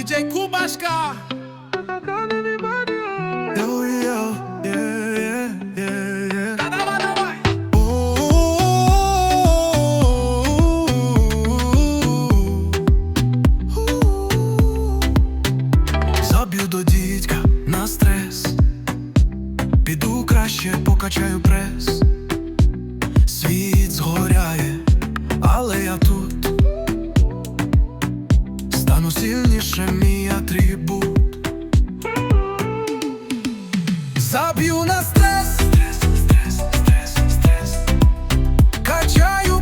DJ Kubaszka Заб'ю до дідька на стрес, піду краще покачаю прес. Світ згоряє, але я тут стану сильніше мій атрибут. Заб'ю на стрес, стрес, стрес. Качаю.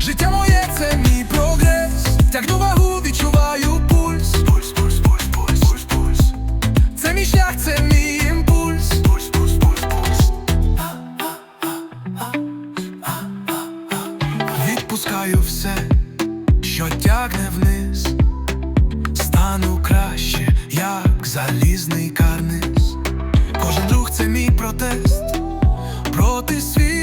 Життя моє це мій прогрес. Тягну вагу, відчуваю пульс. Пульс, пульс, пульс, пульс, шлях, це мій імпульс. Пульс, пульс, пульс, пульс. Відпускаю все, що тягне вниз. Стану краще, як залізний карниз. Кожен рух це мій протест проти світу.